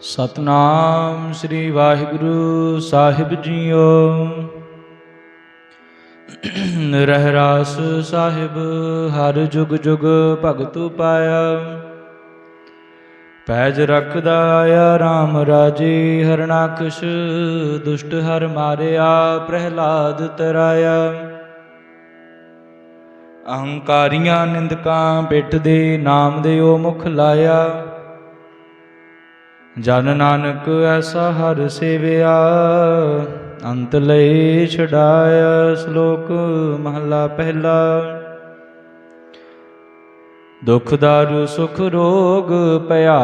ਸਤਨਾਮ ਸ੍ਰੀ ਵਾਹਿਗੁਰੂ ਸਾਹਿਬ ਜੀਓ। ਰਹਿਰਾਸ ਸਾਹਿਬ, ਹਰ ਜੁਗ ਜੁਗ ਭਗਤ ਪਾਇਆ ਪੈਜ ਰੱਖਦਾ ਆਇਆ RAM ਰਾਜੇ, ਹਰਨਾਕਸ਼ ਦੁਸ਼ਟ ਹਰ ਮਾਰਿਆ, ਪ੍ਰਹਿਲਾਦ ਤਰਾਇਆ। ਅਹੰਕਾਰੀਆਂ ਨਿੰਦਕਾਂ ਪਿੱਠ ਦੇ ਨਾਮ ਦੇ ਉਹ ਮੁਖ ਲਾਇਆ। ਜਨ ਨਾਨਕ ਐਸਾ ਹਰ ਸੇਵਿਆ, ਅੰਤ ਲਈ ਛਡਾਇਆ ਸ਼ਲੋਕ ਮਹਲਾ ਪਹਿਲਾ। ਦੁਖ ਦਾਰੂ ਸੁਖ ਰੋਗ ਭਇਆ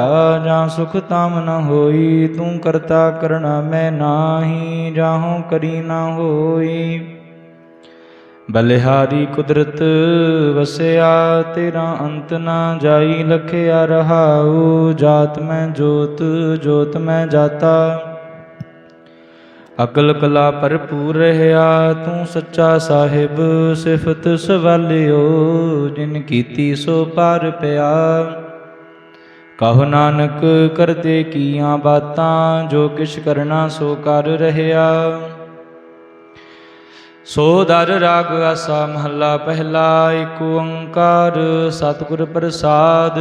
ਜਾਂ ਸੁਖ ਤਾਮ ਨ ਹੋਈ, ਤੂੰ ਕਰਤਾ ਕਰਣਾ ਮੈਂ ਨਾਹੀ ਜਾਹੋਂ ਕਰੀ ਨਾ ਹੋਈ। ਬਲਿਹਾਰੀ ਕੁਦਰਤ ਵਸਿਆ, ਤੇਰਾ ਅੰਤ ਨਾ ਜਾਈ, ਲਖਿਆ ਰਹਾਉ, ਜਾਤ ਮੈਂ ਜੋਤ ਜੋਤ ਮੈਂ ਜਾਤਾ। ਅਕਲ ਕਲਾ ਭਰਪੂਰ ਰਹਾ, ਤੂੰ ਸੱਚਾ ਸਾਹਿਬ, ਸਿਫਤ ਸਵਾਲਿਓ, ਜਿਨ ਕੀਤੀ ਸੋ ਪਾਰ ਪਿਆ। ਕਹੋ ਨਾਨਕ, ਕਰਦੇ ਕੀਆਂ ਬਾਤਾਂ, ਜੋ ਕਿਛ ਕਰਨਾ ਸੋ ਕਰ ਰਹਾ। ਸੋ ਦਰ ਰਾਗ ਆਸਾ ਮਹੱਲਾ ਪਹਿਲਾ ਏਕ ਓੰਕਾਰ ਸਤਿਗੁਰ ਪ੍ਰਸਾਦ।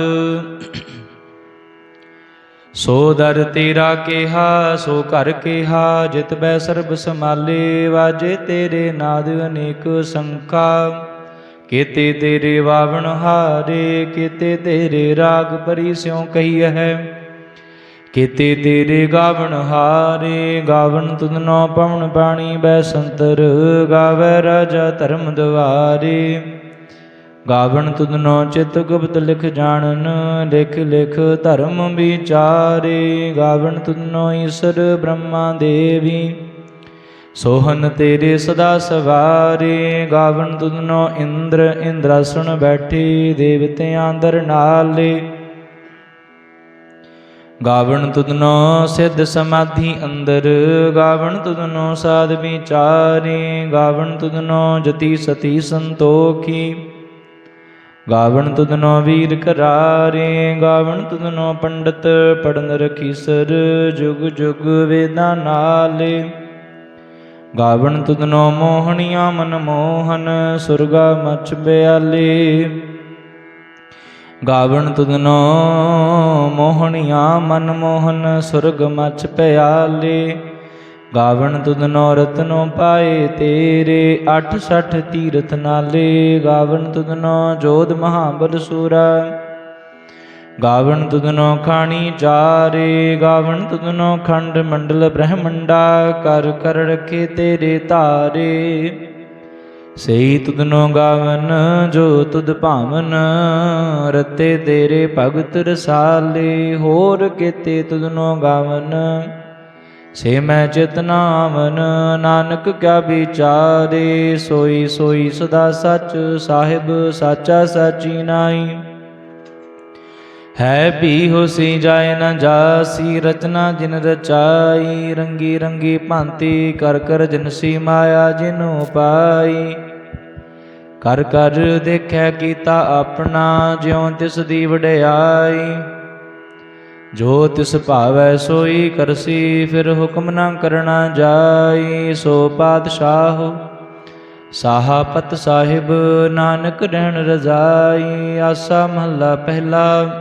ਸੋ ਦਰ ਤੇਰਾ ਕਿਹਾ, ਸੋ ਘਰ ਕਿਹਾ, ਜਿਤ ਬੈ ਸਰਬ ਸਮਾਲੇ ਵਾਜੇ ਤੇਰੇ ਨਾਦ ਅਨੇਕ ਸੰਖਾ। ਕੀਤੇ ਤੇਰੇ ਵਾਵਣ ਹਾਰੇ, ਕੀਤੇ ਤੇਰੇ ਰਾਗ ਪਰੀ ਸਿਉ ਕਹੀ ਹੈ। ਕੀਤੇ ਤੇਰੇ ਗਾਵਣ ਹਾਰੇ, ਗਾਵਣ ਤੁਧਨੋ ਪਵਨ ਬਾਣੀ ਬੈ ਸੰਤਰ ਗਾਵੇ ਰਾਜਾ ਧਰਮ ਦਵਾਰੇ। ਗਾਵਣ ਤੁਧਨੋ ਚਿਤ ਗੁਪਤ ਲਿਖ ਜਾਣਨ, ਲਿਖ ਲਿਖ ਧਰਮ ਵਿਚਾਰੇ। ਗਾਵਣ ਤੁਧਨੋ ਈਸ਼ਰ ਬ੍ਰਹਮਾ ਦੇਵੀ, ਸੋਹਨ ਤੇਰੇ ਸਦਾ ਸਵਾਰੇ। ਗਾਵਣ ਤੁਧਨੋ ਇੰਦਰ, ਇੰਦਰਾਸਣ ਬੈਠੀ, ਦੇਵਤਿਆਂ ਅੰਦਰ ਨਾਲੇ। ਗਾਵਣ ਤੁਧਨੋ ਸਿੱਧ ਸਮਾਧੀ ਅੰਦਰ, ਗਾਵਣ ਤੁਧਨੋ ਸਾਧ ਵਿਚਾਰੇ, ਗਾਵਣ ਤੁਧਨੋ ਜਤੀ ਸਤੀ ਸੰਤੋਖੀ। ਗਾਵਣ ਤੁਧਨੋ ਵੀਰ ਕਰਾਰੇ ਗਾਵਣ ਤੁਧਨੋ ਪੰਡਤ ਪੜਨ ਰਖੀ ਸਰ, ਜੁਗ ਜੁਗ ਵੇਦਾਂ ਨਾਲੇ। ਗਾਵਣ ਤੁਧਨੋ ਮੋਹਣੀਆਂ ਮਨ ਮੋਹਨ, ਸੁਰਗਾ ਮਚ ਬਿਆਲੇ। ਗਾਵਣ ਤੁਧਨੋ ਮੋਹਣੀਆਂ ਮਨ ਮੋਹਨ ਸੁਰਗ ਮਚ ਪਿਆਲੇ। ਗਾਵਣ ਤੁਧਨੋ ਰਤਨੋ ਪਾਏ ਤੇਰੇ 68 ਤੀਰਥ ਨਾਲੇ। ਗਾਵਣ ਤੁਧਨੋ ਜੋਧ ਮਹਾਬਲ ਸੂਰਾ। ਗਾਵਣ ਤੁਧਨੋ ਖਾਣੀ ਚਾਰੇ। ਗਾਵਣ ਤੁਧਨੋ ਖੰਡ ਮੰਡਲ ਬ੍ਰਹਮੰਡਾ। ਕਰ ਕਰ ਰਖੇ ਤੇਰੇ ਧਾਰੇ ਸਈ ਤੁਧਨੋ ਗਾਵਨ, ਜੋ ਤੁਧ ਭਾਵਨ, ਰਤੇ ਤੇਰੇ ਭਗਤ ਰਸਾਲੇ, ਹੋਰ ਕੀਤੇ ਤੁਧਨੋ ਗਾਵਨ। ਸੇ ਮੈਂ ਚਿਤਨਾਵਨ ਨਾਨਕ ਕਿਆ ਵਿਚਾਰੇ, ਸੋਈ ਸੋਈ ਸਦਾ ਸੱਚ, ਸਾਹਿਬ ਸਾਚਾ ਸਾਚੀ ਨਾਈ ਹੈ ਵੀ ਹੋਸੀ ਜਾਏ ਨਾ ਜਾਸੀ, ਰਚਨਾ ਜਿਨ ਰਚਾਈ, ਰੰਗੀ ਰੰਗੀ ਭਾਂਤੀ ਕਰ ਕਰ ਜਿਨਸੀ ਮਾਇਆ ਜਿਨੂ ਪਾਈ। ਕਰ ਕਰ ਦੇਖਿਆ ਕੀਤਾ ਆਪਣਾ, ਜਿਉ ਤਿਸ ਦੀ ਵਡਿਆਈ। ਜੋ ਤਿਸ ਭਾਵੈ ਸੋਈ ਕਰਸੀ, ਫਿਰ ਹੁਕਮ ਨਾ ਕਰਨਾ ਜਾਈ। ਸੋ ਪਾਤਸ਼ਾਹ ਸਾਹਾਪਤ ਸਾਹਿਬ, ਨਾਨਕ ਰਹਿਣ ਰਜ਼ਾਈ। ਆਸਾ ਮਹੱਲਾ ਪਹਿਲਾ।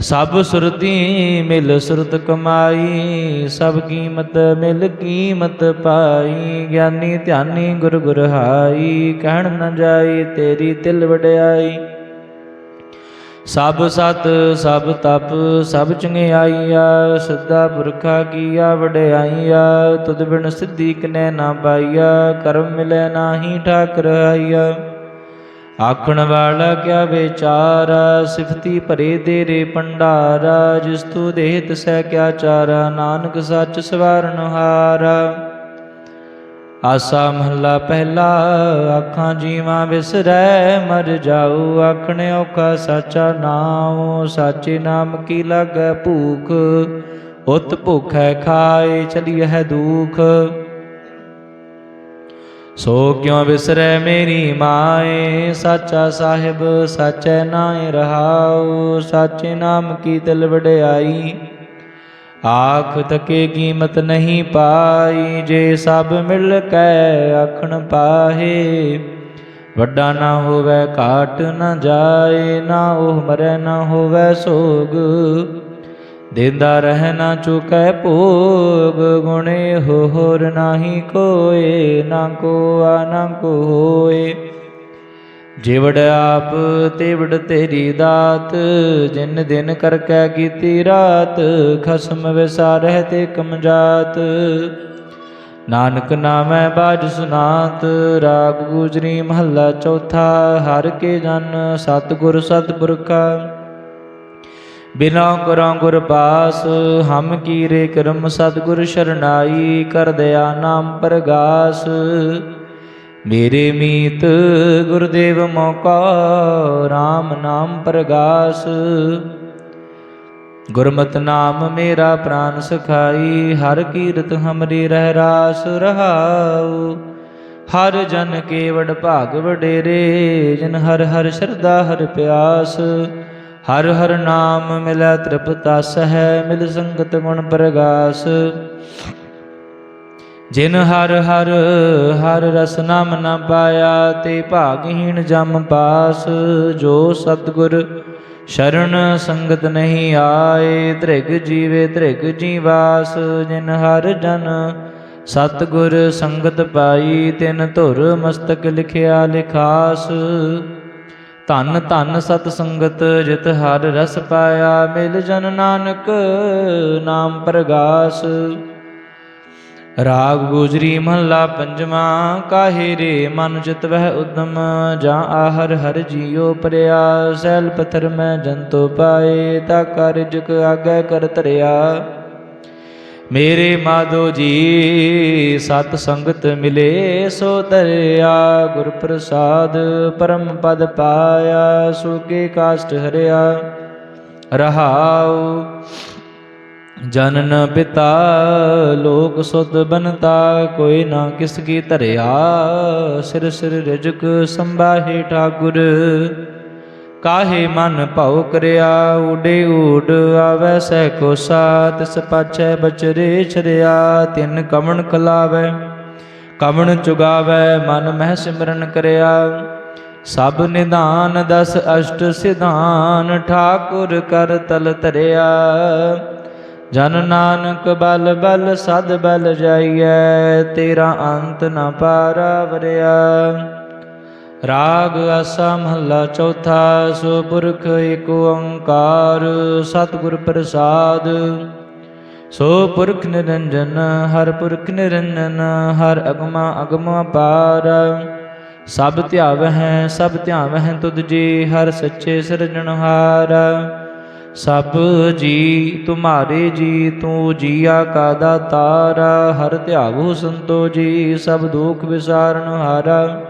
ਸਭ ਸੁਰਤੀ ਮਿਲ ਸੁਰਤ ਕਮਾਈ, ਸਭ ਕੀਮਤ ਮਿਲ ਕੀਮਤ ਪਾਈ। ਗਿਆਨੀ ਧਿਆਨੀ ਗੁਰ ਗੁਰ ਹਾਈ, ਕਹਿਣ ਨ ਜਾਈ ਤੇਰੀ ਤਿਲ ਵਡਿਆਈ। ਸਭ ਸਤ, ਸਭ ਤਪ, ਸਭ ਚੰਗਿਆਈਆ ਸਦਾ ਪੁਰਖਾ ਕੀਆ ਵਡਿਆਈਆ, ਤੁਧ ਬਿਨ ਸਿੱਧੀ ਕਨੈ ਨਾ ਪਾਈਆ, ਕਰਮ ਮਿਲੈ ਨਾਹੀ ਠਾਕਰ ਆਈਆ ਆਖਣ ਵਾਲਾ ਕਿਆ ਵਿਚਾਰਾ? ਸਿਫਤੀ ਭਰੇ ਤੇਰੇ ਭੰਡਾਰਾ, ਜਿਸ ਤੂ ਦੇਹ ਤਿਸੈ ਕਿਆ ਚਾਰਾ? ਨਾਨਕ ਸੱਚ ਸਵਾਰਨ ਹਾਰਾ। ਆਸਾ ਮਹੱਲਾ ਪਹਿਲਾ, ਆਖਾਂ ਜੀਵਾਂ ਵਿਸਰੈ, ਮਰ ਜਾਉ ਆਖਣੇ ਔਖਾ ਸਾਚਾ ਨਾਮ ਸਾਚੇ ਨਾਮ ਕੀ ਲਾਗੈ ਭੂਖ? ਉਤ ਭੁਖੈ ਖਾਏ ਹੈ ਦੁਖ। ਸੋ ਕਿਉ ਵਿਸਰੈ ਮੇਰੀ ਮਾਏ? ਸਾਚਾ ਸਾਹਿਬ, ਸਾਚੈ ਨਾਇ ਰਹਾਉ, ਸਾਚੇ ਨਾਮ ਕੀ ਤਿਲ ਵਡਿਆਈ? ਆਖ ਤਕੇ ਕੀਮਤ ਨਹੀਂ ਪਾਈ, ਜੇ ਸਭ ਮਿਲ ਕੈ ਆਖਣ ਪਾਹੇ। ਵੱਡਾ ਨਾ ਹੋਵੇ ਘਾਟ ਨਾ ਜਾਏ, ਨਾ ਉਹ ਮਰੈ ਨਾ ਹੋਵੇ ਸੋਗ। ਦਿੰਦਾ ਰਹਿ ਨਾ ਚੁਕੈ ਭੋਗ, ਗੁਣੇ ਹੋਰ ਨਾਹੀ ਕੋਏ, ਨਾ ਕੋਆ, ਨਾ ਕੋਏ। ਜਿਵੜ ਆਪ, ਤਿਵੜ ਤੇਰੀ ਦਾਤ, ਜਿਨ ਦਿਨ ਕਰ ਕੈ ਕੀਤੀ ਰਾਤ, ਖਸਮ ਵਿਸਾਰਹਿ ਤੇ ਕਮਜਾਤ। ਨਾਨਕ ਨਾਮੈ ਬਾਜ ਸੁਨਾਤ, ਰਾਗ ਗੁਜਰੀ ਮਹੱਲਾ ਚੌਥਾ, ਹਰ ਕੇ ਜਨ ਸਤਿਗੁਰ ਸਤਪੁਰਖਾ ਬਿਨਾ ਕਰੋ ਗੁਰ ਪਾਸ ਹਮ ਕੀਰੇ ਕਰਮ ਸਤਿਗੁਰ ਸ਼ਰਨਾਈ, ਕਰ ਦਇਆ ਨਾਮ ਪ੍ਰਗਾਸ। ਮੇਰੇ ਮੀਤ ਗੁਰਦੇਵ ਮੌਕਾ RAM ਨਾਮ ਪ੍ਰਗਾਸ। ਗੁਰਮਤਿ ਨਾਮ ਮੇਰਾ ਪ੍ਰਾਨ ਸਖਾਈ, ਹਰ ਕੀਰਤ ਹਮਰੀ ਰਹਿ ਰਾਸ ਰਹਾਉ। ਹਰ ਜਨ ਕੇਵੜ ਭਾਗ ਵਡੇਰੇ, ਜਿਨ ਹਰ ਹਰ ਸ਼ਰਧਾ ਹਰ ਪਿਆਸ। ਹਰ ਹਰ ਨਾਮ ਮਿਲੈ ਤ੍ਰਿਪਤਾਸ ਹੈ ਮਿਲ ਸੰਗਤ ਗੁਣ ਪ੍ਰਗਾਸ। ਜਿਨ ਹਰ ਹਰ ਹਰ ਰਸ ਨਾਮ ਨ ਪਾਇਆ, ਤੇ ਭਾਗਹੀਣ ਜਮ ਪਾਸ। ਜੋ ਸਤਗੁਰ ਸ਼ਰਨ ਸੰਗਤ ਨਹੀਂ ਆਏ, ਧ੍ਰਿਗ ਜੀਵੇ ਧ੍ਰਿਗ ਜੀਵਾਸ। ਜਿਨ ਹਰ ਜਨ ਸਤਗੁਰ ਸੰਗਤ ਪਾਈ, ਤਿਨ ਧੁਰ ਮਸਤਕ ਲਿਖਿਆ ਲਿਖਾਸ। ਧੰਨ ਧੰਨ ਸਤ ਸੰਗਤ ਜਿਤ ਹਰ ਰਸ ਪਾਇਆ, ਮਿਲ ਜਨ ਨਾਨਕ ਨਾਮ ਪ੍ਰਗਾਸ। ਰਾਗ ਗੁਜਰੀ ਮਹੱਲਾ ਪੰਜਵਾ, ਕਾਹੇ ਰੇ ਮਨ ਚਿਤ ਵਹਿ ਉਦਮ, ਜਾਂ ਆਹਰ ਹਰ ਜੀਉ ਪਰਿਆ ਸੈਲ ਪਥਰ ਮੈਂ ਜੰਤੋ ਪਾਏ, ਤਾ ਕਾਰਜਕ ਆਗੈ ਕਰ ਤਰਿਆ ਮੇਰੇ ਮਾਧੋ ਜੀ, ਸਤ ਸੰਗਤ ਮਿਲੇ ਸੋ ਤਰਿਆ ਗੁਰ ਪ੍ਰਸਾਦ ਪਰਮ ਪਦ ਪਾਇਆ ਸੁਕੇ ਕਾਸ਼ਟ ਹਰਿਆ। ਰਹਾਉ ਜਨਨ ਪਿਤਾ, ਲੋਕ ਸੁਤ ਬਨਤਾ, ਕੋਈ ਨਾ ਕਿਸ ਕੀ ਧਰਿਆ। ਸਿਰ ਸਿਰ ਰਿਜਕ ਸੰਭਾਹੇ ਠਾਕੁਰ। ਕਾਹੇ ਮਨ ਭਉ ਕਰਿਆ? ਉਡੇ ਊਡ ਆਵੈ, ਸਹਿ ਕੋਸਾ ਤਿਸ ਪਾਛੈ ਬਚਰੇ ਛਰਿਆ, ਤਿਨ ਕਵਣ ਕਲਾਵੈ ਕਵਣ ਚੁਗਾਵੈ, ਮਨ ਮਹਿ ਸਿਮਰਨ ਕਰਿਆ। ਸਭ ਨਿਧਾਨ ਦਸ ਅਸ਼ਟ ਸਿਧਾਨ, ਠਾਕੁਰ ਕਰ ਤਲ ਧਰਿਆ। ਜਨ ਨਾਨਕ ਬਲ ਬਲ, ਸਦ ਬਲ ਜਾਈਐ, ਤੇਰਾ ਅੰਤ ਨ ਪਾਰਾ ਵਰਿਆ। ਰਾਗ ਆਸਾ ਮਹੱਲਾ ਚੌਥਾ, ਸੋ ਪੁਰਖ ਏਕ ਓੰਕਾਰ, ਸਤਿਗੁਰ ਪ੍ਰਸਾਦ। ਸੋ ਪੁਰਖ ਨਿਰੰਜਨ, ਹਰ ਪੁਰਖ ਨਿਰੰਜਨ, ਹਰ ਅਗਮਾ ਅਗਮਾ ਪਾਰ। ਸਭ ਧਿਆਵ ਹੈ ਸਭ ਧਿਆਵ ਧਿਆਵਹਿ ਤੁਧ ਜੀ, ਹਰ ਸੱਚੇ ਸਿਰਜਣਹਾਰ ਸਭ ਜੀ, ਤੁਮਾਰੇ ਜੀ, ਤੂੰ ਜੀਆ ਕਾ ਦਾਤਾਰਾ ਹਰ ਧਿਆਵੋ ਸੰਤੋ ਜੀ, ਸਭ ਦੁਖ ਵਿਸਾਰਨ ਹਾਰਾ।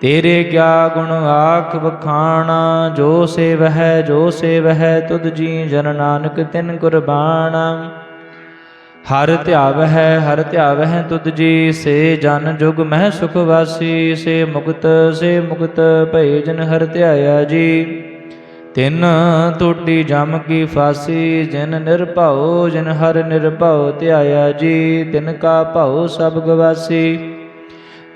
ਤੇਰੇ ਕਿਆ ਗੁਣ ਆਖ ਵਖਾਣਾ, ਜੋ ਸੇਵਹਿ ਜੋ ਸੇਵਹਿ, ਤੁਧ ਜੀ ਜਨ ਨਾਨਕ ਤਿਨ ਕੁਰਬਾਨਾ ਹਰ ਧਿਆਵਹਿ ਹਰ ਧਿਆਵਹਿ ਤੁਧ ਜੀ, ਸੇ ਜਨ ਜੁਗ ਮਹਿ ਸੁਖ ਵਾਸੀ, ਸੇ ਮੁਕਤ ਸੇ ਮੁਕਤ ਭਏ ਜਨ ਹਰ ਧਿਆਇਆ ਜੀ। ਤਿਨ ਟੋਟੀ ਜਮ ਕੀ ਫਾਸੀ, ਜਿਨ ਨਿਰਭਉ, ਜਿਨ ਹਰ ਨਿਰਭਉ ਧਿਆਇਆ ਜੀ। ਤਿਨ ਕਾ ਭਉ ਸਭ ਗਵਾਸੀ।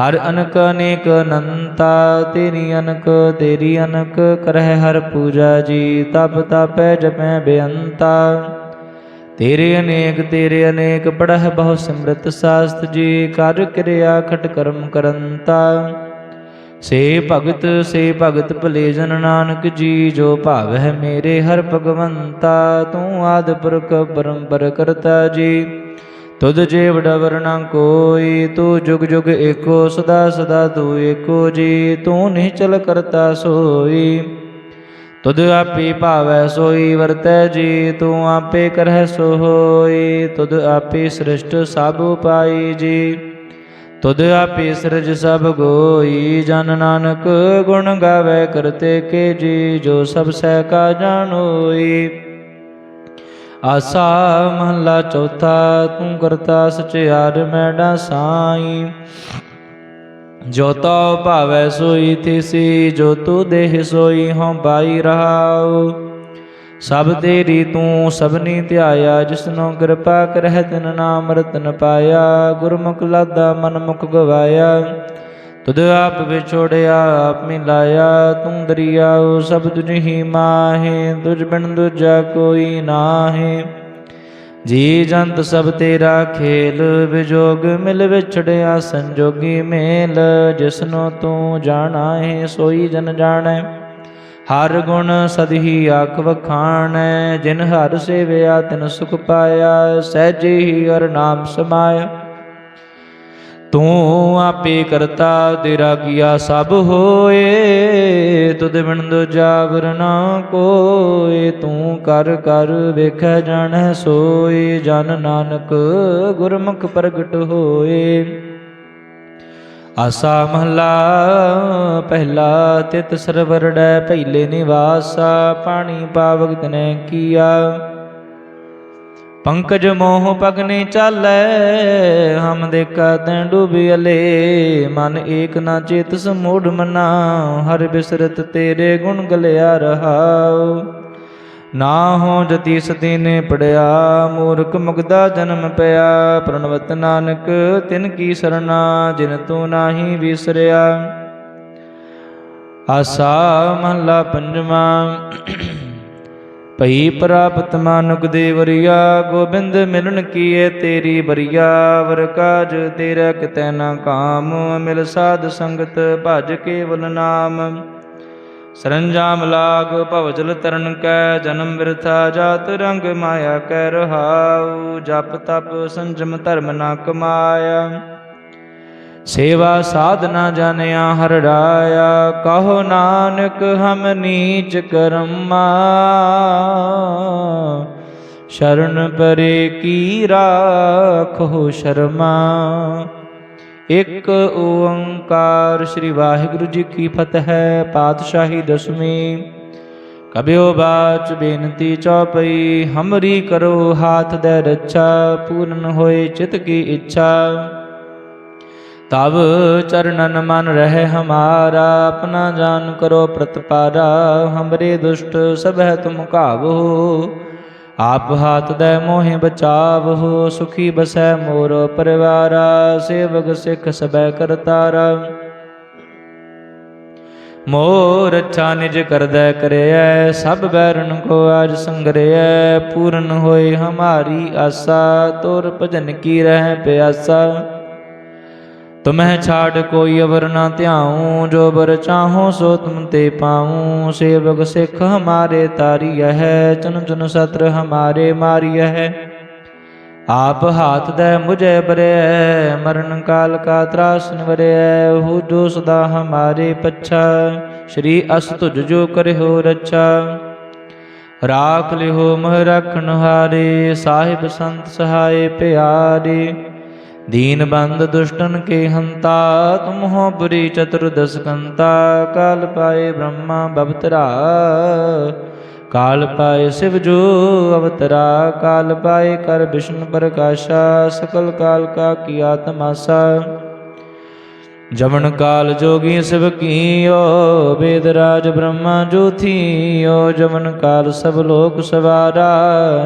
ਹਰ ਅਨਕ ਅਨੇਕ ਅਨੰਤਾ, ਤੇਰੀ ਅਨਕ ਤੇਰੀ ਅਨਕ, ਕਰਹਿ ਹਰ ਪੂਜਾ ਜੀ, ਤਪ ਤਪੈ ਜਪੈ ਬੇਅੰਤਾ। ਤੇਰੇ ਅਨੇਕ ਤੇਰੇ ਅਨੇਕ, ਪੜਹਿ ਬਹੁ ਸਿਮਰਤ ਸਾਸਤ ਜੀ, ਕਰ ਕਿਰਿਆ ਖਟ ਕਰਮ ਕਰੰਤਾ। ਸੇ ਭਗਤ ਸੇ ਭਗਤ ਭਲੇ ਜਨ ਨਾਨਕ ਜੀ, ਜੋ ਭਾਵ ਹੈ ਮੇਰੇ ਹਰ ਭਗਵੰਤਾ, ਤੂੰ ਆਦਿ ਪੁਰਖ ਪਰੰਪਰ ਕਰਤਾ ਜੀ। ਤੁਧ ਜੇ ਵਡਵਰ ਨਾ ਕੋਈ, ਤੂੰ ਜੁਗ ਜੁਗ ਏਕੋ, ਸਦਾ ਸਦਾ ਤੂੰ ਏਕੋ ਜੀ, ਤੂੰ ਨਿਹਚਲ ਕਰਤਾ ਸੋਈ। ਤੁਧ ਆਪੇ ਭਾਵੈ ਸੋਈ, ਵਰਤੈ ਜੀ, ਤੂੰ ਆਪੇ ਕਰਹਿ ਸੋ ਹੋਈ ਤੁਧ ਆਪੇ ਸ੍ਰਿਸ਼ਟ ਸਭ ਉਪਾਈ ਜੀ। ਤੁਧ ਆਪੇ ਸਿਰਜ ਸਭ ਗੋਈ, ਜਨ ਨਾਨਕ ਗੁਣ ਗਾਵੇ ਕਰਤੇ ਕੇ ਜੀ, ਜੋ ਸਭ ਸਹਿ ਕਾ ਜਾਣੋਈ। ਆਸਾ ਮਹੱਲਾ ਚੌਥਾ, ਤੂੰ ਕਰਤਾ ਸਚਿਆਰ ਮੈਡਾ ਸਾਈ। ਜੋ ਤਉ ਭਾਵੈ ਸੋਈ ਥਿਸੀ, ਜੋ ਤੂ ਦੇਹ ਸੋਈ, ਹਉ ਬਾਈ ਰਹਾਉ। ਸਭ ਤੇਰੀ ਤੂੰ ਸਭਨੀ ਧਿਆਇਆ ਜਿਸਨੋ ਕਿਰਪਾ ਕਰਹਿ ਤਿਨ ਨਾਮ ਰਤਨ ਪਾਇਆ। ਗੁਰਮੁਖ ਲਾਦਾ ਮਨ ਮੁਖ ਗਵਾਇਆ। ਤੁਧ ਆਪ ਵਿਛੋੜਿਆ, ਆਪ ਮਿਲਾਇਆ, ਤੂੰ ਦਰਿਆਉ ਸਭ ਤੁਝ ਹੀ ਮਾਹੇ ਤੁਝ ਬਿਨ ਦੂਜਾ ਕੋਈ ਨਾਹੀ। ਜੀ ਜੰਤ ਸਭ ਤੇਰਾ ਖੇਲ, ਵਿਜੋਗ ਮਿਲ ਵਿਛੜਿਆ, ਸੰਜੋਗੀ ਮੇਲ, ਜਿਸਨੂੰ ਤੂੰ ਜਾਣਾ ਹੈ ਸੋਈ ਜਨ ਜਾਣੈ। ਹਰ ਗੁਣ ਸਦਹੀ ਆਖ ਵਖਾਣੈ, ਜਿਨ ਹਰ ਸੇਵਿਆ ਤਿਨ ਸੁਖ ਪਾਇਆ, ਸਹਿਜੇ ਹੀ ਹਰ ਨਾਮ ਸਮਾਇਆ। ਤੂੰ ਆਪੇ ਕਰਤਾ, ਤੇਰਾ ਕੀਆ ਸਭ ਹੋਏ। ਤੁਧ ਬਿਨ ਦੂਜਾ ਵਰ ਨਾ ਕੋਏ, ਤੂੰ ਕਰ ਕਰ ਵੇਖੈ ਜਾਣੈ ਸੋਏ। ਜਨ ਨਾਨਕ ਗੁਰਮੁਖ ਪ੍ਰਗਟ ਹੋਏ। ਆਸਾ ਮਹਲਾ, ਪਹਿਲਾ ਤਿਤ ਸਰਵਰੜੈ ਪਹਿਲੇ ਨਿਵਾਸਾ, ਪਾਣੀ ਪਾਵਕ ਤਨੈ ਕੀਆ। ਪੰਕਜ ਮੋਹ ਪਗਨੇ ਚਾਲੈ, ਹਮ ਦੇਖਾ ਤੈਂ ਡੂਬਿਅਲੇ ਮਨ ਏਕ ਨਾ ਚੇਤ ਸਮੂੜ ਮਨਾ, ਹਰ ਬਿਸਰਤ ਤੇਰੇ ਗੁਣ ਗਲਿਆ ਰਹਾਉ। ਨਾ ਹੋ ਜਤੀ ਸਤੀ ਨੇ ਪੜਿਆ, ਮੂਰਖ ਮੁਗਦਾ ਜਨਮ ਪਿਆ। ਪ੍ਰਣਵਤ ਨਾਨਕ, ਤਿਨ ਕੀ ਸਰਣਾ, ਜਿਨ ਤੂੰ ਨਾਹੀ ਵਿਸਰਿਆ। ਆਸਾ ਮਹਲਾ ਪੰਜਵਾ। ਭਈ ਪ੍ਰਾਪਤ ਮਾਨੁਕ ਦੇਵਰਿਆ ਗੋਬਿੰਦ ਮਿਲਣ ਕੀਏ ਤੇਰੀ ਬਰੀਆ ਵਰ ਕਾਜ ਤੇਰਾ ਕਿਤੈ ਨਾ ਕਾਮ, ਮਿਲ ਸਾਧ ਸੰਗਤ ਭਜ ਕੇਵਲ ਨਾਮ। ਸਰੰਜਾਮ ਲਾਗ ਭਵਜਲ ਤਰਨ ਕੈ, ਜਨਮ ਵਿਰਥਾ ਜਾਤ ਰੰਗ ਮਾਇਆ ਕੈ ਰਹਾਉ, ਜਪ ਤਪ ਸੰਜਮ ਧਰਮ ਨਾ ਕਮਾਇਆ। ਸੇਵਾ ਸਾਧਨਾ ਜਾਣਿਆ ਹਰ ਰਾਇਆ, ਕਹੋ ਨਾਨਕ ਹਮ ਨੀਚ ਕਰਮਾ। ਸ਼ਰਨ ਪਰੇ ਕੀ ਰਾਖੋ ਸ਼ਰਮਾ। ਇੱਕ ਓੰਕਾਰ ਸ੍ਰੀ ਵਾਹਿਗੁਰੂ ਜੀ ਕੀ ਫਤਿਹ, ਪਾਤਸ਼ਾਹੀ ਦਸਵੀਂ। ਕਬਿਓ ਬਾਚ ਬੇਨਤੀ ਚੌਪਈ, ਹਮਰੀ ਕਰੋ ਹਾਥ ਦੇ ਰੱਛਾ, ਪੂਰਨ ਹੋਏ ਚਿਤ ਕੀ ਇੱਛਾ। ਤਬ ਚਰਨਨ ਮਨ ਰਹਿ ਹਮਾਰਾ, ਆਪਣਾ ਜਾਨ ਕਰੋ ਪ੍ਰਤਪਾਰਾ, ਹਮਰੇ ਦੁਸ਼ਟ ਸਭੈ ਹੈ ਤੁਮ ਘਾਵੋ। ਆਪ ਹਾਥ ਦੇ ਮੋਹਿ ਬਚਾਵੋ, ਸੁਖੀ ਬਸੈ ਮੋਰ ਪਰਿਵਾਰਾ, ਸੇਵਕ ਸਿੱਖ ਸਬੈ ਕਰਤਾਰਾ। ਮੋਰ ਅੱਛਾ ਨਿਜ ਕਰਦੈ ਕਰਿਐ, ਸਭ ਬੈਰਨ ਕੋ ਆਜ ਸੰਗਰਿਐ, ਪੂਰਨ ਹੋਏ ਹਮਾਰੀ ਆਸਾ, ਤੁਰ ਭਜਨ ਕੀ ਰਹਿ ਪਿਆਸਾ। ਤੁਮਹਿ ਛਾੜ ਕੋਈ ਅਵਰ ਨਾ ਧਿਆਉ ਜੋ ਬਰ ਚਾਹੋ ਸੋ ਤੁਮ ਤੇ ਪਾਉ ਸੇਵਕ ਸਿੱਖ ਹਮਾਰੇ ਤਾਰੀਐ ਹੈ ਚਨ ਚਨ ਸਤਰ ਹਮਾਰੇ ਮਾਰੀਐ ਹੈ ਆਪ ਹਾਥ ਦੇ ਮੁਝੇ ਬਰੇ ਮਰਨ ਕਾਲ ਕਾ ਤਰਾਸਨ ਵਰਿਐ ਹੂ ਜੋ ਸਦਾ ਹਮਾਰੇ ਪੱਛਾ ਸ਼੍ਰੀ ਅਸ ਤੁਜ ਜੋ ਕਰਿਓ ਰੱਛਾ ਰਾਖ ਲਿਓ ਮਹ ਰਖਣ ਹਾਰੇ ਸਾਹਿਬ ਸੰਤ ਸਹਾਏ ਪਿਆਰੇ ਦੀਨ ਬੰਦ ਦੁਸ਼ਟਨ ਕੇ ਹੰਤਾ ਤੁਮ ਹੋ ਬੁਰੀ ਚਤੁਰਦਸ ਕੰਤਾ, ਕਾਲ ਪਾਏ ਬ੍ਰਹਮਾ ਬਵਤਰਾ। ਕਾਲ ਪਾਏ ਸਿਵ ਜੋ ਅਵਤਰਾ, ਕਾਲ ਪਾਏ ਕਰ ਵਿਸ਼ਨ ਪ੍ਰਕਾਸ਼ਾ, ਸਕਲ ਕਾਲ ਕਾ ਕੀਆ ਤਮਾਸਾ ਜਮਨ ਕਾਲ ਜੋਗੀ ਸਿਵ ਕੀਓ, ਵੇਦ ਰਾਜ ਬ੍ਰਹਮਾ ਜੋਥੀਓ ਜਮਨ ਕਾਲ ਸਭ ਲੋਕ ਸਵਾਰਾ,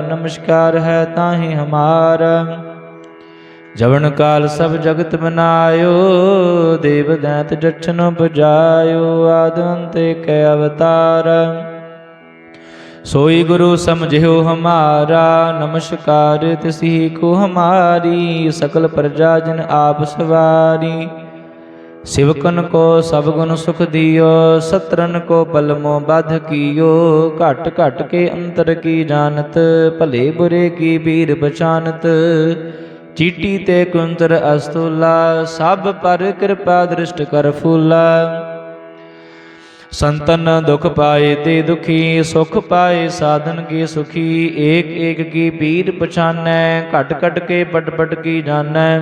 ਨਮਸਕਾਰ ਹੈ ਤਾਹੀ ਹਮਾਰਾ। ਜਵਨ ਕਾਲ ਸਭ ਜਗਤ ਬਨਾਇਓ ਦੇਵ ਦੈਤ ਜਛਨ ਬੁਝਾਇਓ ਆਦ ਅੰਤ ਕੈ ਅਵਤਾਰ। ਸੋਈ ਗੁਰੂ ਸਮਝਿਓ ਹਮਾਰਾ, ਨਮਸਕਾਰ ਤਿਸੀ ਕੋ ਹਮਾਰੀ, ਸਕਲ ਪ੍ਰਜਾ ਜਨ ਆਪ ਸਵਾਰੀ। ਸਿਵਕਨ ਕੋ ਸਭ ਗੁਣ ਸੁਖ ਦਿਓ, ਸਤਰਨ ਕੋ ਪਲਮੋ ਬਧ ਕੀਓ, ਘਟ ਘਟ ਕੇ ਅੰਤਰ ਕੀ ਜਾਣਤ, ਭਲੇ ਬੁਰੇ ਕੀ ਬੀਰ ਬਚਾਨਤ ਚੀਟੀ ਤੇ ਕੁੰਤਰ ਅਸਤੁਲਾ, ਸਭ ਪਰ ਕਿਰਪਾ ਦ੍ਰਿਸ਼ਟ ਕਰ ਫੂਲਾ। ਸੰਤਨ ਦੁਖ ਪਾਏ ਤੇ ਦੁਖੀ, ਸੁਖ ਪਾਏ ਸਾਧਨ ਕੀ ਸੁਖੀ, ਏਕ ਏਕ ਕੀ ਪੀਰ ਪਛਾਨੈ, ਘਟ ਘਟ ਕੇ ਪਟ ਪਟ ਕੀ ਜਾਣੈ।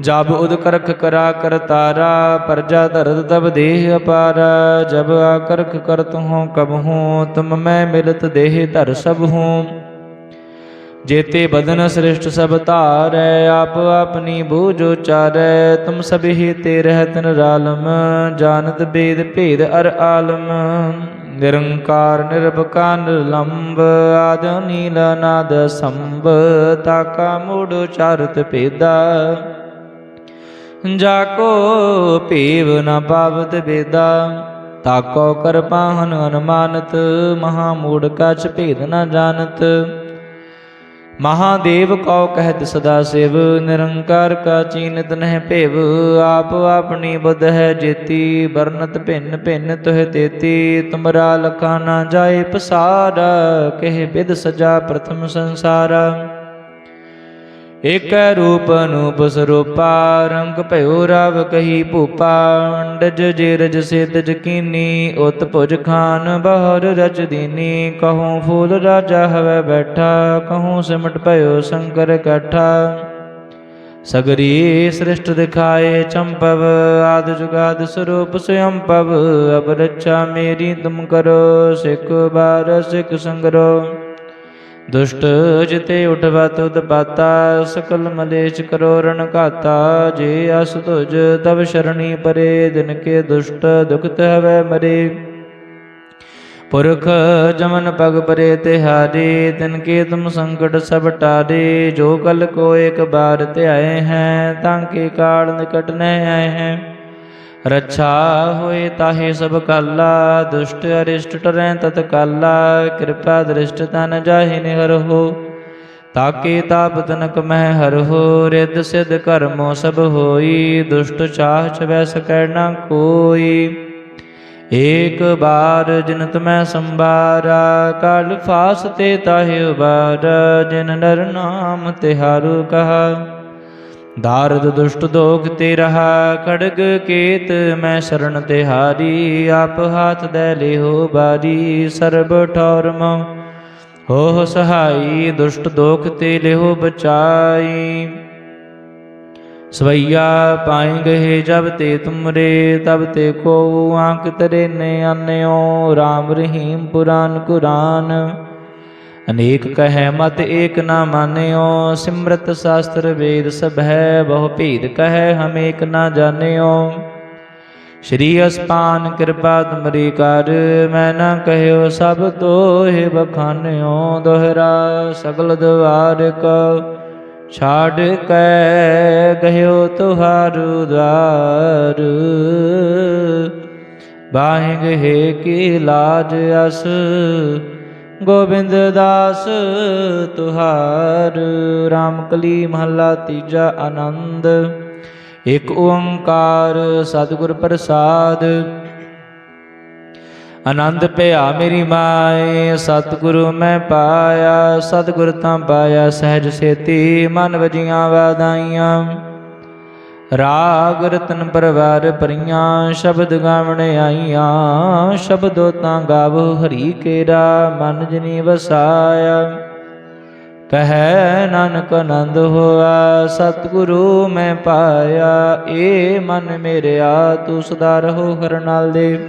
ਜਬ ਉਦ ਕਰਖ ਕਰਾ ਕਰਤਾਰਾ ਪਰਜਾ ਧਰਤ ਤਬ ਦੇਹ ਅਪਾਰ। ਜਬ ਆਕਰਖ ਕਰਤ ਹੂੰ ਕਬ ਹੂੰ, ਤੁਮ ਮੈਂ ਮਿਲਤ ਦੇਹ ਧਰ ਸਭ ਹੂੰ। ਜੇਤੇ ਬਦਨ ਸ੍ਰਿਸ਼ਟ ਸਭ ਧਾਰੈ, ਆਪ ਆਪਣੀ ਬੂਝ ਉਚਾਰੈ, ਤੁਮ ਸਭੀ ਤੇ ਰਹਿਤ ਨਿਰਾਲਮ, ਜਾਣਤ ਬੇਦ ਭੇਦ ਅਰ ਆਲਮ। ਨਿਰੰਕਾਰ, ਨਿਰਭਕਾਰ, ਨਿਰਲੰਬ, ਆਦ ਨੀਲ ਨਾਦ ਸੰਭ ਤਾਕਾ ਮੂੜ ਉਚਾਰਤ ਭੇਦਾ। ਜਾ ਕੋ ਭੇਵ ਨ ਪਾਵਤ ਬੇਦਾ ਤਾਕੋ ਕਰ ਪਾਹਨ ਅਨਮਾਨਤ, ਮਹਾ ਮੂੜ ਕਛ ਭੇਦ ਨ ਜਾਣਤ। ਮਹਾਦੇਵ ਕਉ ਕਹਿਤ ਸਦਾ ਸਿਵ, ਨਿਰੰਕਾਰ ਕਾ ਚੀਨਤ ਨਹਿ ਭੇਵ, ਆਪ ਆਪਣੀ ਬੁੱਧ ਹੈ ਜੇਤੀ, ਵਰਨਤ ਭਿੰਨ ਭਿੰਨ ਤੁਹ ਤੇਤੀ, ਤੁਮਰਾ ਲਖਾ ਨਾ ਜਾਏ ਪਸਾਰਾ, ਕਹਿ ਬਿਦ ਸਜਾ ਪ੍ਰਥਮ ਸੰਸਾਰਾ। ਏਕ ਰੂਪ ਅਨੂਪ ਸਰੂਪਾ, ਰੰਗ ਭਇਓ ਰਵ ਕਹੀ ਭੂਪਾ, ਅੰਡਜ ਜੇਰਜ ਸਿਧ ਜਕੀਨੀ ਉਤ ਭੁਜ ਖਾਨ ਬਹਰ ਰਚ ਦੀਨੀ, ਕਹੂੰ ਫੂਲ ਰਾਜਾ ਹਵੇ ਬੈਠਾ, ਕਹੂੰ ਸਿਮਟ ਭਇਓ ਸ਼ੰਕਰ ਕਠਾ। ਸਗਰੀ ਸ੍ਰਿਸ਼ਟ ਦਿਖਾਏ ਚੰਪਵ, ਆਦ ਜੁਗਾਦ ਸਰੂਪ ਸਯੰ ਪਵ ਅਬ ਰੱਛਾ ਮੇਰੀ ਤੁਮ ਕਰੋ, ਸਿੱਖ ਬਾਰ ਸਿੱਖ ਸੰਗਰੋ। ਦੁਸ਼ਟ ਜਿਤੇ ਉਠਵਾ ਤੁਧ ਪਾਤਾ ਸਕਲ ਮਲੇਚ ਕਰੋ ਰਣ ਘਾਤਾ। ਜੇ ਅਸ ਤੁਜ ਤਬ ਸ਼ਰਣੀ ਪਰੇ, ਦਿਨ ਕੇ ਦੁਸ਼ਟ ਦੁਖਤ ਹਵੈ ਮਰੇ। ਪੁਰਖ ਜਮਨ ਪਗ ਪਰੇ ਤੇ ਹਾਰੇ ਤਿਨ ਕੇ ਤੁਮ ਸੰਕਟ ਸਭ ਟਾਰੇ। ਜੋ ਕਲ ਕੋ ਇੱਕ ਬਾਰ ਧਿਆਏ ਹੈ, ਤਾਂ ਕੇ ਕਾਲ ਨਿਕਟ ਨਹਿ ਆਏ ਹੈ। ਰੱਛਾ ਹੋਏ ਤਾਹੇ ਸਭ ਕਾਲਾ, ਦੁਸ਼ਟ ਅਰਿਸ਼ਟ ਟਰੈ ਤਤ ਕਾਲਾ, ਕਿਰਪਾ ਦ੍ਰਿਸ਼ਟ ਤਨ ਜਾਹਿ ਨਿਹਰਹੁ ਤਾਕੇ ਤਾਪ ਤਨਕ ਮਹਿ ਹਰਹੁ ਰਿੱਧ ਸਿਧ ਕਰਮੋ ਸਭ ਹੋਈ, ਦੁਸ਼ਟ ਚਾਹ ਚਵੈ ਸਕੈ ਨਾ ਕੋਈ। ਏਕ ਬਾਰ ਜਿਨ ਤਮੈ ਸੰਭਾਰਾ, ਕਲ ਫਾਸ ਤੇ ਤਾਹਿ ਉਬਾਰ, ਜਿਨ ਨਰ ਨਾਮ ਤਿਹਾਰੂ ਕਹਾ। ਦਾਰਦ ਦੁਸ਼ਟ ਦੋਖ ਤੇ ਰਹਾ ਖੜਗ ਕੇਤ ਮੈਂ ਸ਼ਰਨ ਤੇ ਹਾਰੀ, ਆਪ ਹਾਥ ਦੇ ਲਿਹੋ ਬਾਰੀ, ਸਰਬ ਠੌਰ ਮੋ ਹੋ ਸਹਾਈ, ਦੁਸ਼ਟ ਦੋਖ ਤੇ ਲਿਹੋ ਬਚਾਈ। ਸਵਈਆ ਪਾਏ ਗਏ ਜਬ ਤੇ ਤੁਮਰੇ, ਤਬ ਤੇ ਕੋ ਆਂਕ ਤਰੇ ਨੇ ਆਨਿਓ RAM ਰਹੀਮ ਪੁਰਾਨ ਕੁਰਾਨ। ਅਨੇਕ ਕਹੈ ਮਤ ਏਕ ਨਾ ਮਾਨਿਓ, ਸਿਮਰਤ ਸ਼ਾਸਤਰ ਵੇਦ ਸਭ ਹੈ, ਬਹੁ ਭੇਦ ਕਹੈ ਹਮ ਏਕ ਨਾ ਜਾਣਿਓ। ਸ਼੍ਰੀ ਅਸਪਾਨ ਕਿਰਪਾ ਤੁਮਰੀ ਕਰ, ਮੈਂ ਨਾ ਕਹਿਓ ਸਭ ਤੋਹਿ ਬਖਾਨਿਓ, ਦੁਹਰਾ ਸਗਲ ਦਵਾਰ ਕੋ ਛਾੜ ਕੈ ਗਹਿਓ ਤੁਹਾਰੂ ਦਵਾਰ ਬਾਹਿੰਗ ਹੈ ਕੀ ਲਾਜ ਅਸ ਗੋਬਿੰਦ ਦਾਸ ਤੁਹਾਰ ਰਾਮਕਲੀ ਮਹੱਲਾ ਤੀਜਾ ਆਨੰਦ। ਇਕ ਓੰਕਾਰ ਸਤਿਗੁਰ ਪ੍ਰਸਾਦ। ਆਨੰਦ ਭਇਆ ਮੇਰੀ ਮਾਏ, ਸਤਿਗੁਰੂ ਮੈਂ ਪਾਇਆ, ਸਤਿਗੁਰ ਤਾਂ ਪਾਇਆ, ਸਹਿਜ ਸੇਤੀ ਮਨ ਵਜੀਆਂ ਵਾਦਾਈਆਂ ਰਾਗ ਰਤਨ ਪਰਵਾਰ ਪਰੀਆਂ ਸ਼ਬਦ ਗਾਵਣ ਆਈਆਂ, ਸ਼ਬਦੋ ਤਾਂ ਗਾਵੋ ਹਰੀ ਕੇਰਾ, ਮਨ ਜਨੀ ਵਸਾਇਆ। ਕਹੈ ਨਾਨਕ ਆਨੰਦ ਹੋਆ ਸਤਿਗੁਰੂ ਮੈਂ ਪਾਇਆ, ਏ ਮਨ ਮੇਰਿਆ, ਤੂੰ ਸਦਾ ਰਹੋ ਹਰ ਨਾਲ ਦੇ।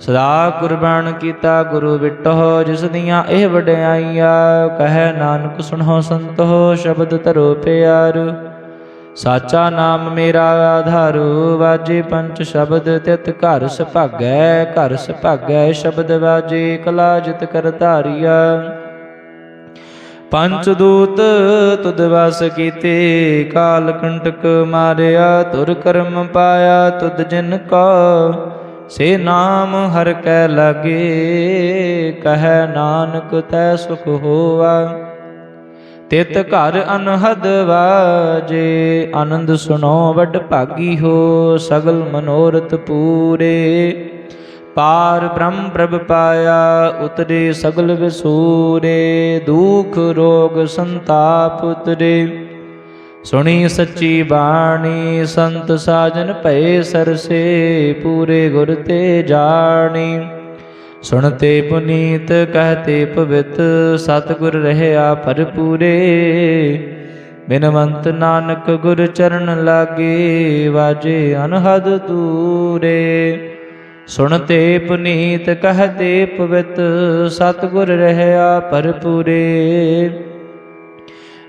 ਸਦਾ ਕੁਰਬਾਨ ਕੀਤਾ ਗੁਰੂ ਵਿਟੋ ਜਿਸ ਦੀਆਂ ਇਹ ਵਡਿਆਈਆਂ, ਕਹੈ ਨਾਨਕ ਸੁਣੋ ਸੰਤੋ, ਸ਼ਬਦ ਧਰੋ ਪਿਆਰ। ਸਾਚਾ ਨਾਮ ਮੇਰਾ ਆਧਾਰੂ ਵਾਜੇ ਪੰਚ ਸ਼ਬਦ ਤਿਤ ਘਰ ਸੁਭਾਗੈ ਘਰ ਸੁਭਾਗੈ ਸ਼ਬਦ ਵਾਜੇ, ਕਲਾ ਜਿਤ ਕਰ ਧਾਰਿਆ। ਪੰਚ ਦੂਤ ਤੁਧ ਵਸ ਕੀਤੇ, ਕਾਲ ਕੰਟਕ ਮਾਰਿਆ ਤੁਰ ਕਰਮ ਪਾਇਆ, ਤੁਧ ਜਿਨ ਕੋ ਸੇ ਨਾਮ ਹਰ ਕੈ ਲਾਗੇ, ਕਹੈ ਨਾਨਕ ਤੈ ਸੁਖ ਹੋਆ ਤਿਤ ਘਰ ਅਨਹਦ ਵਾਜੇ, ਆਨੰਦ ਸੁਣੋ ਵੱਡ ਭਾਗੀ ਹੋ, ਸਗਲ ਮਨੋਰਥ ਪੂਰੇ। ਪਾਰ ਬ੍ਰਹਮ ਪ੍ਰਭ ਪਾਇਆ, ਉਤਰੇ ਸਗਲ ਵਿਸੂਰੇ, ਦੁਖ ਰੋਗ ਸੰਤਾਪ ਉਤਰੇ। ਸੁਣੀ ਸੱਚੀ ਬਾਣੀ, ਸੰਤ ਸਾਜਨ ਭਏ ਸਰਸੇ, ਪੂਰੇ ਗੁਰ ਤੇ ਜਾਣੀ। ਸੁਣਤੇ ਪੁਨੀਤ, ਕਹਤੇ ਪਵਿੱਤ, ਸਤਿਗੁਰ ਰਹਿਆ ਭਰਪੂਰੇ। ਬਿਨਵੰਤ ਨਾਨਕ ਗੁਰ ਚਰਨ ਲਾਗੇ, ਵਾਜੇ ਅਨਹਦ ਤੂਰੇ ਸੁਣਤੇ ਪੁਨੀਤ, ਕਹਤੇ ਪਵਿੱਤ, ਸਤਿਗੁਰ ਰਹਿਆ ਭਰਪੂਰੇ।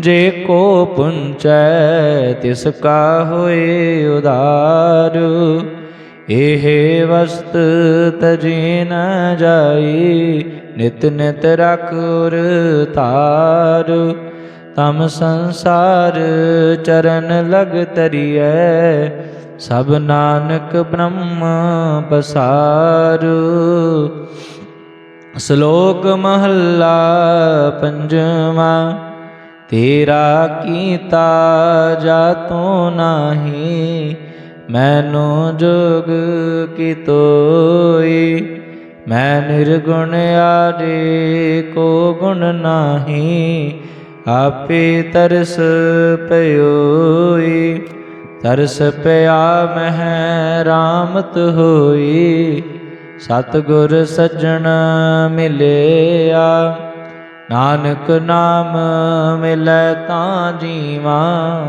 ਜੇ ਕੋ ਪੁੰਚੈ, ਤਿਸ ਕਾ ਹੋਏ ਉਧਾਰੂ ਇਹ ਵਸਤ ਤਜੀ ਨ ਜਾਈ, ਨਿਤ ਨਿਤ ਰਖੁਰ ਤਾਰੂ ਤਮ ਸੰਸਾਰ ਚਰਨ ਲਗ ਤਰੀਐ, ਸਭ ਨਾਨਕ ਬ੍ਰਹਮ ਪਸਾਰੂ। ਸ਼ਲੋਕ ਮਹੱਲਾ ਪੰਜਵਾਂ ਤੇਰਾ ਕੀਤਾ ਤੂੰ ਨਾਹੀ, ਮੈਨੂੰ ਜੋਗ ਕੀ ਤੋਈ। ਮੈਂ ਨਿਰਗੁਣ ਆਦੇ ਕੋ ਗੁਣ ਨਾਹੀ, ਆਪੇ ਤਰਸ ਪਇਓਈ ਤਰਸ ਪਿਆ ਮਹਿ ਰਾਮਤ ਹੋਈ, ਸਤਿਗੁਰ ਸੱਜਣ ਮਿਲਿਆ। ਨਾਨਕ ਨਾਮ ਮਿਲੈ ਤਾਂ ਜੀਵਾ,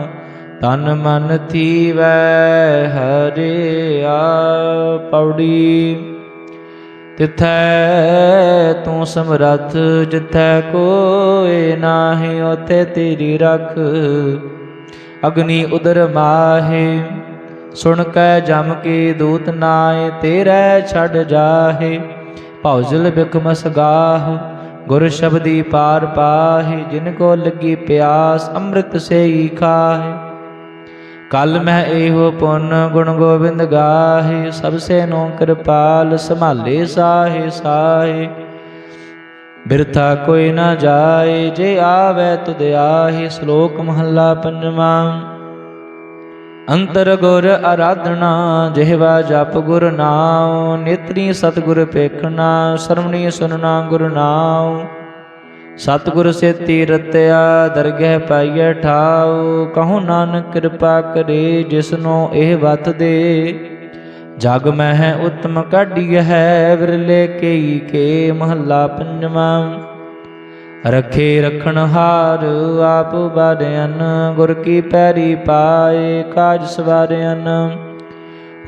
ਤਨ ਮਨ ਥੀਵੈ ਹਰਿਆ ਪੌੜੀ ਤਿਥੈ ਤੂੰ ਸਮਰੱਥ, ਜਿਥੈ ਕੋਏ ਨਾਹੀ ਉਥੇ ਤੇਰੀ ਰਖ। ਅਗਨੀ ਉਦਰ ਮਾਹੇ, ਸੁਣ ਕੈ ਜਮ ਕੇ ਦੂਤ ਨਾਏ ਤੇਰੇ ਛੱਡ ਜਾਹੇ। ਭੌਜਲ ਬਿਕਮਸ ਗਾਹ ਗੁਰ ਸ਼ਬਦੀ ਪਾਰ ਪਾਹੇ, ਜਿਨ ਕੋ ਲੱਗੀ ਪਿਆਸ, ਅੰਮ੍ਰਿਤ ਸੇ ਹੀ ਖਾਹੇ। ਕਲ ਮੈਂ ਇਹੋ ਪੁੰਨ ਗੁਣ ਗੋਬਿੰਦ ਗਾਹੇ, ਸਭ ਸੇ ਨੋ ਕਿਰਪਾਲ ਸੰਭਾਲੇ ਸਾਹੇ ਸਾਹੇ। ਬਿਰਥਾ ਕੋਈ ਨਾ ਜਾਏ, ਜੇ ਆਵੇ ਤੁਧ ਆਹੇ, ਸ਼ਲੋਕ ਮਹੱਲਾ ਪੰਜਵਾਂ। ਅੰਤਰ ਗੁਰ ਆਰਾਧਨਾ, ਜਿਹਵਾ ਜਪ ਗੁਰ ਨਾਉ, ਨੇਤਰੀ ਸਤਗੁਰ ਪੇਖਣਾ ਸਰਵਣੀ ਸੁਨਣਾ ਗੁਰ ਨਾਉ। ਸਤਿਗੁਰ ਸੇਤੀ ਰਤਿਆ ਦਰਗਹਿ ਪਾਈਐ ਠਾਉ, ਕਹੋ ਨਾਨਕ ਕਿਰਪਾ ਕਰੇ, ਜਿਸਨੋ ਇਹ ਵਤ ਦੇ। ਜਗ ਮਹਿ ਉਤਮ ਕਾਢੀ ਹੈ, ਵਿਰਲੇ ਕੇਈ ਕੇ ਮਹੱਲਾ ਪੰਜਵਾਂ। ਰਖੇ ਰਖਣ ਹਾਰ ਆਪ ਬਾਰਿਆਨ ਗੁਰ ਕੀ ਪੈਰੀ ਪਾਏ ਕਾਜ ਸਵਾਰਿਆਨ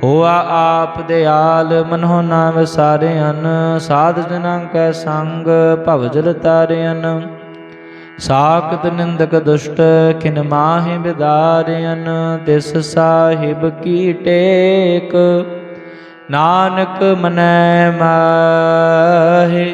ਹੋਆ ਆਪ ਦਿਆਲ ਮਨੋ ਨਾ ਵਿਸਾਰਿਆਨ ਸਾਧ ਜਨਾਂ ਕੈ ਸੰਗ, ਭਵ ਜਲ ਤਾਰਿਆਨ ਸਾਖਤ ਨਿੰਦਕ ਦੁਸ਼ਟ ਕਿਨ ਮਾਹਿ ਬਿਦਾਰਿਆਨ ਤਿਸ ਸਾਹਿਬ ਕੀ ਟੇਕ। ਨਾਨਕ ਮਨੈ ਮਾਹੇ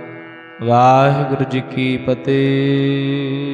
ਵਾਹਿਗੁਰੂ ਜੀ ਕੀ ਫਤਿਹ।